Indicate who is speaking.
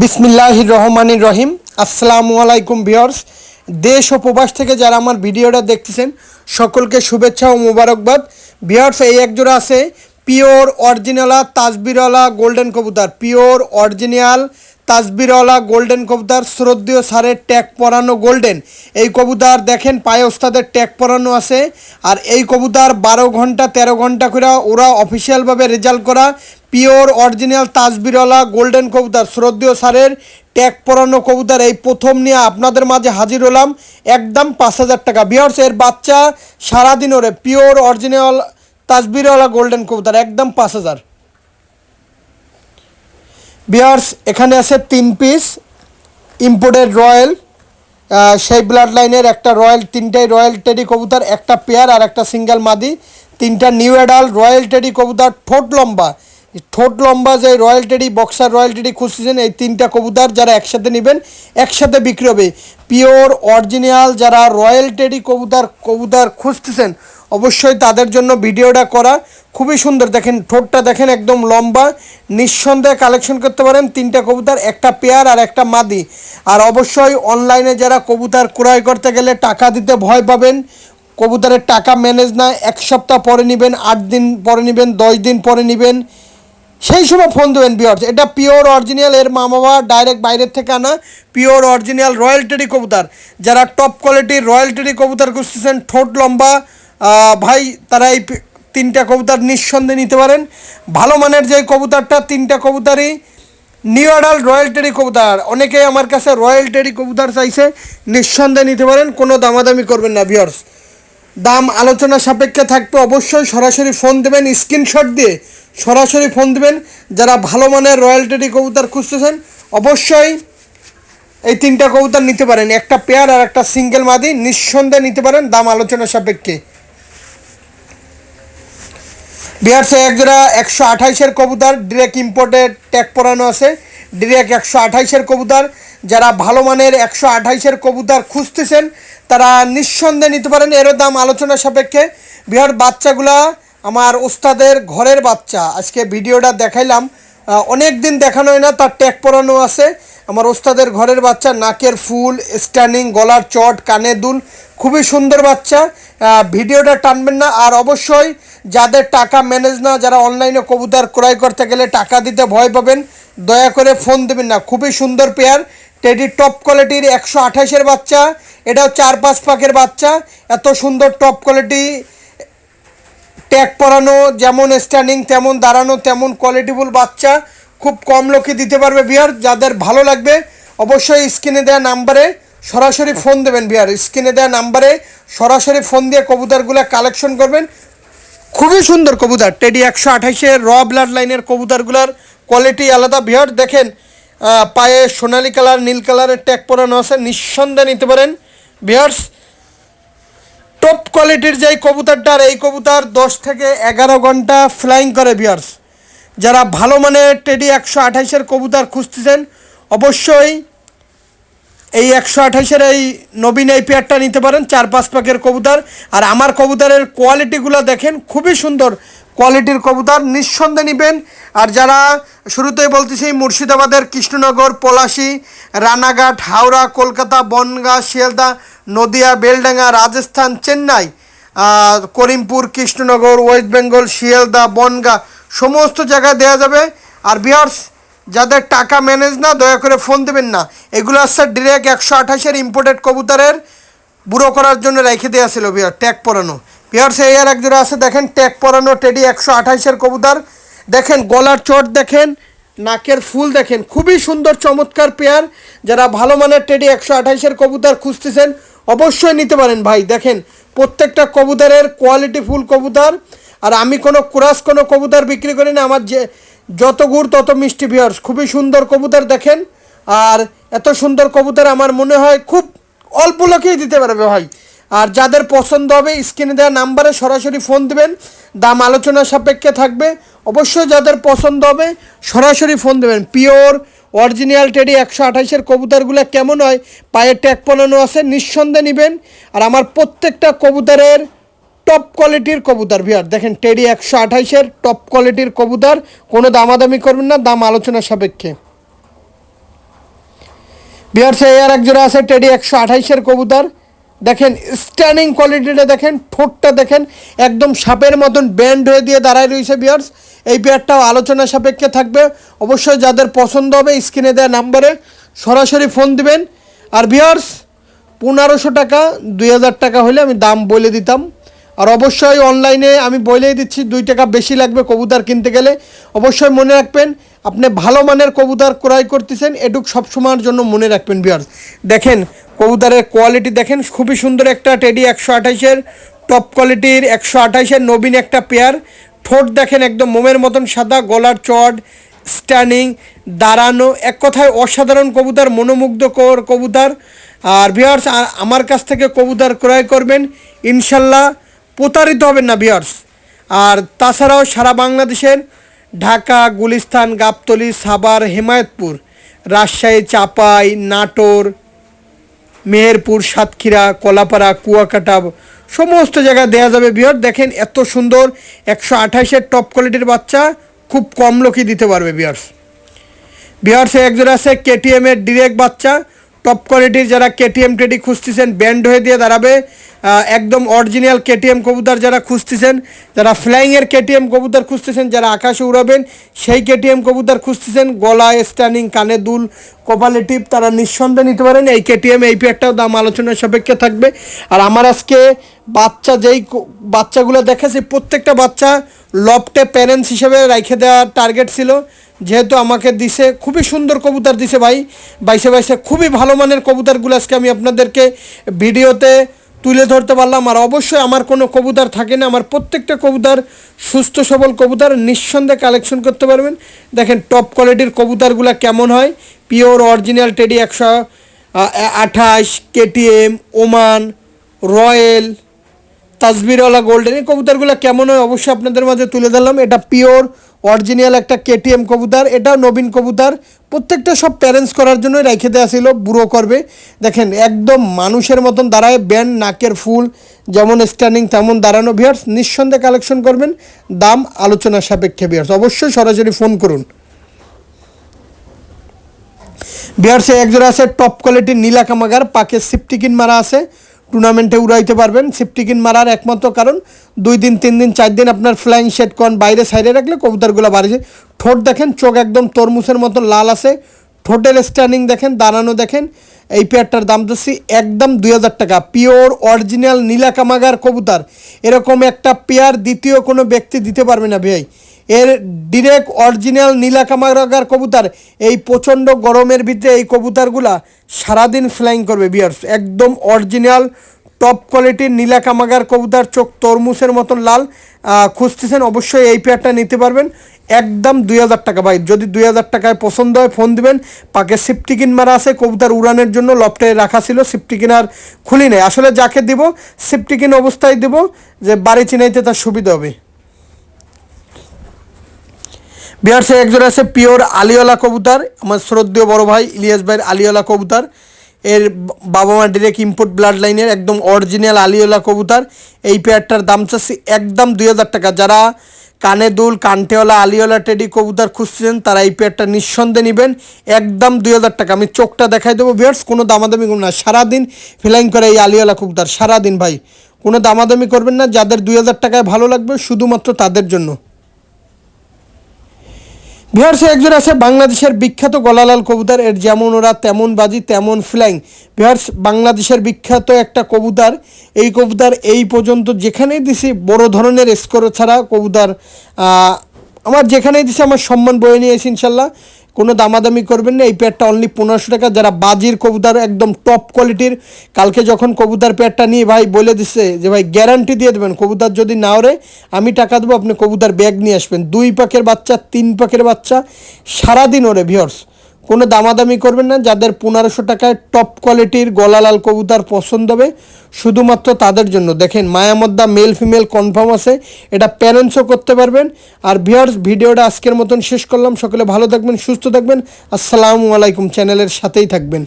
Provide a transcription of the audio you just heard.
Speaker 1: বিসমিল্লাহ রহমানির রহিম। আসসালামু আলাইকুম ভিওর্স দেশ ও প্রবাস থেকে যারা আমার ভিডিওটা দেখতেছেন, সকলকে শুভেচ্ছা ও মোবারকবাদ। ভিওর্স এই একজোড়া আছে পিওর অরিজিনালা তাজবিরওয়ালা গোল্ডেন কবুতর। পিওর অরিজিনাল তাজবিরওয়ালা গোল্ডেন কবুতর শ্রদ্ধেয় সারের ট্যাগ পরানো গোল্ডেন। এই কবুতর দেখেন, পায়ে ওস্তাদের ট্যাগ পরানো আছে। আর এই কবুতর বারো ঘণ্টা, তেরো ঘণ্টা করে ওরা অফিসিয়ালভাবে রেজাল্ট করা পিওর অরিজিনাল তাজবিরওয়ালা গোল্ডেন কবুতর, শ্রদ্ধেয় সারের ট্যাগ পরানো কবুতর। এই প্রথম নিয়ে আপনাদের মাঝে হাজির হলাম, একদম পাঁচ হাজার টাকা। বিহার্স এর বাচ্চা সারাদিন ওরে পিওর অরিজিনাল তাজবিরওয়ালা গোল্ডেন কবুতর, একদম পাঁচ হাজার। বিহার্স এখানে আছে তিন পিস ইম্পোর্টেড রয়্যাল সেই ব্লাড লাইনের একটা রয়্যাল, তিনটাই রয়্যাল টেডি কবুতর, একটা পেয়ার আর একটা সিঙ্গেল মাদি। তিনটা নিউ অ্যাডাল রয়্যাল টেডি কবুতর, ঠোঁট লম্বা। ঠোঁট লম্বা যে royal teddy boxer royal teddy খুঁজতেছেন, এই তিনটা কবুতর যারা একসাথে নেবেন, একসাথে বিক্রি হবে। পিওর অরিজিনাল যারা রয়্যাল টেডি কবুতর কবুতর খুঁজতেছেন অবশ্যই তাদের জন্য ভিডিওটা করা। খুবই সুন্দর। দেখেন, ঠোঁটটা দেখেন, একদম লম্বা। নিঃসন্দেহে কালেকশন করতে পারেন তিনটা কবুতর, একটা পেয়ার আর একটা মাদি। আর অবশ্যই অনলাইনে যারা কবুতর ক্রয় করতে গেলে টাকা দিতে ভয় পাবেন, কবুতরের টাকা ম্যানেজ না, এক সপ্তাহ পরে নেবেন, আট দিন পরে নেবেন, দশ দিন পরে নেবেন। সেই সময় ফোন দেবেন বিয়ার্স এটা পিওর অরিজিনাল এর মা বাবা ডাইরেক্ট বাইরের থেকে আনা পিওর অরিজিনাল রয়্যালটেরি কবুতর। যারা টপ কোয়ালিটির রয়্যালটেরি কবুতর খুঁজতেছেন, ঠোঁট লম্বা ভাই, তারা এই তিনটা কবুতর নিঃসন্দেহে নিতে পারেন। ভালো মানের যে কবুতরটা, তিনটা কবুতরই নিউ অ্যাডাল রয়্যালটেরি কবুতর। অনেকেই আমার কাছে রয়্যাল টেরি কবুতর চাইছে, নিঃসন্দেহে নিতে পারেন, কোনো দামাদামি করবেন না বিয়ার্স দাম আলোচনা সাপেক্ষে থাকবে, অবশ্যই সরাসরি ফোন দেবেন স্ক্রিনশট দিয়ে সরাসরি ফোন দেবেন, যারা ভালো মানের রয়্যাল টেরি কবুতর খুঁজতেছেন, অবশ্যই এই তিনটা কবুতর নিতে পারেন। একটা পেয়ার আর একটা সিঙ্গেল মাদি, নিঃসন্দেহে নিতে পারেন, দাম আলোচনা সাপেক্ষে। বিহারসে এক জোড়া একশো আঠাইশের কবুতর ডিরেক্ট ইম্পোর্টেড ট্যাগ পরানো আছে। ডিরেক্ট একশো আঠাইশের কবুতর, যারা ভালো মানের একশো আঠাইশের কবুতর খুঁজতেছেন, তারা নিঃসন্দেহে নিতে পারেন। এরও দাম আলোচনা সাপেক্ষে। বিহার বাচ্চাগুলা আমার ওস্তাদের ঘরের বাচ্চা। আজকে ভিডিওটা দেখাইলাম। অনেক দিন দেখানো হয় না, তার ট্যাগ পরানো আছে। আমার ওস্তাদের ঘরের বাচ্চা, নাকের ফুল স্ট্যানিং গলার চট, কানে দুল, খুবই সুন্দর বাচ্চা। ভিডিওটা টানবেন না। আর অবশ্যই যাদের টাকা ম্যানেজ না, যারা অনলাইনে কবুতর ক্রয় করতে গেলে টাকা দিতে ভয় পাবেন, দয়া করে ফোন দেবেন না। খুবই সুন্দর পেয়ার টেডি টপ কোয়ালিটির একশো আঠাশের বাচ্চা, এটাও চার পাঁচ পাকের বাচ্চা, এত সুন্দর টপ কোয়ালিটি ট্যাগ পরানো, যেমন স্ট্যান্ডিং তেমন দাঁড়ানো, তেমন কোয়ালিটিফুল বাচ্চা, খুব কম লোকে দিতে পারবে বিহার যাদের ভালো লাগবে, অবশ্যই স্ক্রিনে দেওয়া নাম্বারে সরাসরি ফোন দেবেন বিহার। স্ক্রিনে দেওয়া নাম্বারে সরাসরি ফোন দিয়ে কবুতরগুলো কালেকশন করবেন। খুবই সুন্দর কবুতর। টেডি একশো আঠাইশের র ব্লাড লাইনের কবুতরগুলোর কোয়ালিটি আলাদা। বিহার, দেখেন পায়ে সোনালি কালার নীল কালারের ট্যাগ পরানো আছে। নিঃসন্দেহে নিতে পারেন। বিহার্স টপ কোয়ালিটির যে কবুতরটা, আর এই কবুতর দশ থেকে এগারো ঘণ্টা ফ্লাইং করে বিয়ার্স যারা ভালো মানের টেডি একশো আঠাইশের কবুতর খুঁজতেছেন, অবশ্যই এই একশো আঠাশের এই নবীন এই পেয়ারটা নিতে পারেন, চার পাঁচ পাকের কবুতর। আর আমার কবুতরের কোয়ালিটিগুলো দেখেন, খুবই সুন্দর কোয়ালিটির কবুতর, নিঃসন্দেহে নেবেন। আর যারা শুরুতেই বলতেছি, মুর্শিদাবাদের কৃষ্ণনগর, পলাশি, রানাঘাট, হাওড়া, কলকাতা, বনগাঁ, শিয়ালদা, নদিয়া, বেলডাঙ্গা, রাজস্থান, চেন্নাই করিমপুর, কৃষ্ণনগর, ওয়েস্ট বেঙ্গল, শিয়ালদা, বনগাঁ, সমস্ত জায়গায় দেওয়া যাবে। আর বিহার্স যাদের টাকা ম্যানেজ না, দয়া করে ফোন দেবেন না। এগুলো আসছে ডিরেক্ট একশো আঠাশের ইম্পোর্টেড কবুতরের, বুড়ো করার জন্য রেখে দেওয়া ছিল বিহার ট্যাগ পরানো। বিহার সে আর একজোড়া আছে, দেখেন ট্যাগ পরানো টেডি একশো আঠাশের কবুতর। দেখেন, গলার চট দেখেন, নাকের ফুল দেখেন, খুবই সুন্দর, চমৎকার পেয়ার যারা ভালো মানের টেডি একশো আঠাশের কবুতর খুঁজতেছেন, অবশ্যই নিতে পারেন ভাই। দেখেন, প্রত্যেকটা কবুতরের কোয়ালিটি ফুল কবুতর। আর আমি কোনো ক্রাস কোনো কবুতর বিক্রি করি না, আমার যে যত গুড়, তত মিষ্টি বিয়ার্স খুবই সুন্দর কবুতর দেখেন। আর এত সুন্দর কবুতর আমার মনে হয় খুব অল্প লোকেই দিতে পারবে ভাই। আর যাদের পছন্দ হবে, স্ক্রিনে দেওয়া নাম্বারে সরাসরি ফোন দেবেন। দাম আলোচনা সাপেক্ষে থাকবে। অবশ্যই যাদের পছন্দ হবে, সরাসরি ফোন দেবেন। পিওর অরিজিনাল টেডি একশো আঠাইশের কবুতরগুলো কেমন হয় পায়ের ট্যাগ পনানো আছে, নিঃসন্দেহে নেবেন। আর আমার প্রত্যেকটা কবুতরের টপ কোয়ালিটির কবুতর বিহার দেখেন টেডি একশো আঠাইশের টপ কোয়ালিটির কবুতর। কোনো দামাদামি করবেন না, দাম আলোচনা সাপেক্ষে। বিহারসে এর এক জোড়া আছে টেডি একশো আঠাইশের কবুতর। দেখেন স্ট্যান্ডিং কোয়ালিটিটা দেখেন, ঠোঁটটা দেখেন, একদম সাপের মতন ব্যান্ড হয়ে দিয়ে দাঁড়ায় রয়েছে বিয়ার্স এই পেয়ারটাও আলোচনা সাপেক্ষে থাকবে। অবশ্যই যাদের পছন্দ হবে স্ক্রিনে দেওয়া নাম্বারে সরাসরি ফোন দিবেন। আর বিয়ার্স পনেরোশো টাকা, দুই হাজার টাকা হলে আমি দাম বলে দিতাম। আর অবশ্যই অনলাইনে আমি বলেই দিচ্ছি, দুই টাকা বেশি লাগবে কবুতর কিনতে গেলে। অবশ্যই মনে রাখবেন, আপনি ভালো মানের কবুতর ক্রয় করতেছেন, এটুক সবসময়ের জন্য মনে রাখবেন বিয়ার্স দেখেন, কবুতরের কোয়ালিটি দেখেন, খুবই সুন্দর একটা টেডি একশো আঠাইশের টপ কোয়ালিটির একশো আঠাইশের নবীন একটা পেয়ার ঠোঁট দেখেন একদম মোমের মতন সাদা, গলার চট স্ট্যান্ডিং দাঁড়ানো, এক কথায় অসাধারণ কবুতর, মনোমুগ্ধকর কবুতর। আর বিহার্স আমার কাছ থেকে কবুতর ক্রয় করবেন, ইনশাল্লাহ। প্রতারিত হবেন না বিহার্স আর তাছাড়াও সারা বাংলাদেশের ঢাকা, গুলিস্তান, গাবতলি, সাভার, হেমায়তপুর, রাজশাহী, চাপাই, নাটোর, মেহেরপুর, সাতক্ষীরা, কলাপাড়া, কুয়াকাটা সমস্ত জায়গায় দেওয়া যাবে বিহার দেখেন এত সুন্দর একশো আঠাশের টপ কোয়ালিটির বাচ্চা খুব কম লোকই দিতে পারবে বিহার্স বিহার্সে একজোড়া আছে কেটিএমের ডিরেক্ট বাচ্চা। টপ কোয়ালিটির যারা কেটিএম টেডি খুঁজতেছেন ব্যান্ড হয়ে দিয়ে দাঁড়াবে। একদম অরিজিনাল কেটিএম কবুতর যারা খুঁজতেছেন, যারা ফ্লাইংয়ের কেটিএম কবুতর খুঁজতেছেন, যারা আকাশে উড়াবেন, সেই কেটিএম কবুতর খুঁজতেছেন, গলায় স্ট্যানিং কানে দুল, কপালে টিপ, তারা নিঃসন্দেহে নিতে পারেন। এই কেটিএম এই একটাও দাম আলোচনার সাপেক্ষে থাকবে। আর আমার আজকে বাচ্চা যেই বাচ্চাগুলো দেখেছি, প্রত্যেকটা বাচ্চা লফটে প্যারেন্টস হিসেবে রেখে দেওয়ার টার্গেট ছিল। যেহেতু আমাকে দিছে, খুবই সুন্দর কবুতর দিছে ভাই। বাইশে বাইশে খুবই ভালো মানের কবুতরগুলো আজকে আমি আপনাদেরকে ভিডিওতে তুলে ধরতে পারলাম। আর অবশ্যই আমার কোনো কবুতর থাকে না, আমার প্রত্যেকটা কবুতর সুস্থ, সবল কবুতর নিঃসন্দেহে কালেকশন করতে পারবেন। দেখেন টপ কোয়ালিটির কবুতরগুলো কেমন হয়। পিওর অরিজিনাল টেডি একশো আঠাশ কেটিএম ওমান রয়্যাল তাজবিরওয়ালা গোল্ডেন এই কবুতরগুলো কেমন হয় অবশ্যই আপনাদের মাঝে তুলে ধরলাম। এটা পিওর অরিজিনাল একটা কেটিএম কবুতর এটাও নবীন কবুতর। প্রত্যেকটা সব প্যারেন্টস করার জন্য রেখে দেওয়া ছিল, বুড়ো করবে। দেখেন, একদম মানুষের মতন দাঁড়ায়, ব্যান্ড, নাকের ফুল, যেমন স্ট্যান্ডিং তেমন দাঁড়ানো। ভিয়ার্স নিঃসন্দেহে কালেকশন করবেন। দাম আলোচনা সাপেক্ষে ভিয়ার্স অবশ্যই সরাসরি ফোন করুন। বিহারসে একজোড়া আছে টপ কোয়ালিটির নীলা কামাগার, পাকে সিপটিকিন মারা আছে। টুর্নামেন্টে উড়াইতে পারবেন। সিপটিকিন মারার একমাত্র কারণ, দুই দিন, তিন দিন, চার দিন আপনার ফ্লাইং শেড কন বাইরে সাইডে রাখলে কবুতরগুলো বাড়িছে ঠোঁট দেখেন, চোখ একদম তরমুজের মতো লাল আছে। ঠোঁটের স্ট্যান্ডিং দেখেন, দাঁড়ানো দেখেন। এই পেয়ারটার দাম দিচ্ছি একদম দুই হাজার টাকা। পিওর অরিজিনাল নীলা কামাগার কবুতর। এরকম একটা পেয়ার দ্বিতীয় কোনো ব্যক্তি দিতে পারবে না ভাই। এর ডিরেক্ট অরিজিনাল নীলা কামাগার কবুতর। এই প্রচণ্ড গরমের ভিতরে এই কবুতরগুলা সারাদিন ফ্লাইং করবে বিয়ার্স একদম অরিজিনাল টপ কোয়ালিটির নীলা কামাগার কবুতর, চোখ তরমুজের মতন লাল। খুঁজতেছেন, অবশ্যই এই পেয়ারটা নিতে পারবেন। একদম দুই হাজার টাকা ভাই। যদি দুই হাজার টাকায় পছন্দ হয় ফোন দিবেন। পাকে সিফটিকিন মারা আছে, কবুতর উড়ানের জন্য লফটে রাখা ছিল সিফটিকিন আর খুলি নেই। আসলে যাকে দিব সিফটিকিন অবস্থায় দিব, যে বাড়ি চিনাইতে তার সুবিধা হবে। বিহার সে একজন আছে পিওর আলিওলা কবুতর, আমার শ্রদ্ধেয় বড় ভাই ইলিয়াস ভাইয়ের আলিওলা কবুতর। এর বাবা মা ডিরেক্ট ইম্পোর্ট ব্লাড লাইনের একদম অরিজিনাল আলিওলা কবুতর। এই পেয়ারটার দাম চাচ্ছি একদম দুই হাজার টাকা। যারা কানে দুল কানটেওয়ালা আলিওলা, টেডি কবুতর খুঁজছেন তারা এই পেয়ারটা নিঃসন্দেহে নেবেন। একদম দুই হাজার টাকা। আমি চোখটা দেখাই দেবো বিয়ার্স কোনো দামাদামি করুন না। সারাদিন ফিলাইং করে এই আলিওলা কবুতর, সারাদিন ভাই। কোনো দামাদামি করবেন না। যাদের দুই হাজার টাকায় ভালো লাগবে, শুধুমাত্র তাদের জন্য। বিহারসে একজন আছে বাংলাদেশের বিখ্যাত গলালাল কবুতর। এর যেমন ওরা তেমন বাজি, তেমন ফ্ল্যাং ভিহার্স বাংলাদেশের বিখ্যাত একটা কবুতর। এই কবুতর এই পর্যন্ত যেখানেই দিছি, বড় ধরনের স্কোর ছাড়া কবুতর আমার যেখানেই দিছি, আমার সম্মান বয়ে নিয়েছি ইনশাল্লাহ। কোনো দামাদামি করবেন না। এই পেয়ারটা অনলি পনেরোশো টাকা। যারা বাজির কবুতর, একদম টপ কোয়ালিটির কালকে যখন কবুতর পেয়ারটা নিয়ে ভাই বলে দিছে যে, ভাই গ্যারান্টি দিয়ে দেবেন, কবুতর যদি না ওরে আমি টাকা দেবো, আপনি কবুতর ব্যাগ নিয়ে আসবেন। দুই পাকের বাচ্চা, তিন পাকের বাচ্চা, সারাদিন ওরে ভিওর্স কোনো দামাদামি করবেন না, যাদের পনেরোশো টাকায় টপ কোয়ালিটির গলালাল কবুতর পছন্দ হবে, শুধুমাত্র তাদের জন্য। দেখেন, মায়ামদ্দা মেল ফিমেল কনফার্ম আছে, এটা প্যারেন্টসও করতে পারবেন। আর ভিওর্স ভিডিওটা আজকের মতন শেষ করলাম। সকলে ভালো থাকবেন, সুস্থ থাকবেন। আসসালামু আলাইকুম চ্যানেলের সাথেই থাকবেন।